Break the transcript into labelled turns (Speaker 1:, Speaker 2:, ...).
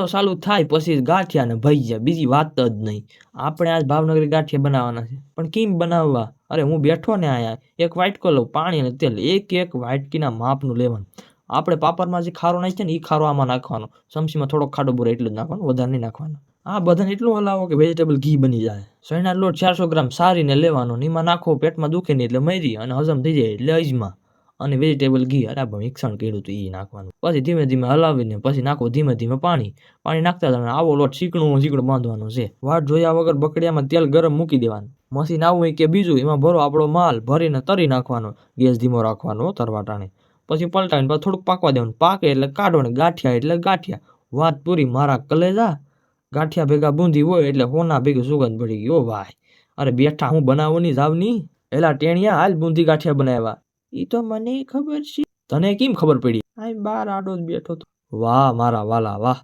Speaker 1: ઉનાળો ચાલુ થાય પછી ગાંઠિયા ને ભજીયા બીજી વાત જ નહીં. આપણે આજ ભાવનગરી ગાંઠિયા બનાવવાના છે. પણ કેમ બનાવવા? અરે હું બેઠો ને આયા એક વાટકો લઉં, પાણી અને તેલ. એક એક વાટકીના માપનું લેવાનું. આપણે પાપડમાં જે ખારો નાખીએ ને એ ખારો આમાં નાખવાનો. ચમચીમાં થોડો ખાડો બુરો એટલું જ નાખવાનું, વધારે નહીં નાખવાનો. આ બધાને એટલું હલાવો કે વેજીટેબલ ઘી બની જાય. સોયના લોટ ચારસો ગ્રામ સારીને લેવાનો નીમાં નાખો, પેટમાં દુખે નહીં એટલે મરી અને હજમ થઈ જાય. એટલે અજમા. અને વેજીટેબલ ઘી આપણે મિક્સણ કર્યું હતું એ નાખવાનું. પછી ધીમે ધીમે હલાવીને પછી નાખો ધીમે ધીમે પાણી. પાણી નાખતા તમે આવો લોટ ચીકણું ચીકણું બાંધવાનો છે. વાટ જોયા વગર બકડિયામાં તેલ ગરમ મૂકી દેવાનું. મશીન આવું કે બીજું, એમાં ભરો આપણો માલ ભરીને તરી નાખવાનો. ગેસ ધીમો રાખવાનો હો તરવા ટાણે પછી પલટાવીને પછી થોડુંક પાકવા દેવાનું. પાકે એટલે કાઢો ને ગાંઠિયા એટલે ગાંઠિયા. વાત પૂરી મારા કલેજા. ગાંઠિયા ભેગા બૂંદી હોય એટલે હોના ભેગી સુગંધ પડી ગઈ ઓ ભાઈ. અરે બેઠા હું બનાવવાની જાવની એલા ટેણિયા, હાલ બૂંદી ગાંઠિયા બનાવ્યા. ઈ તો મને ખબર છે. તને કેમ ખબર પડી? આ બાર આડો જ બેઠો તો. વાહ મારા વાલા વાહ.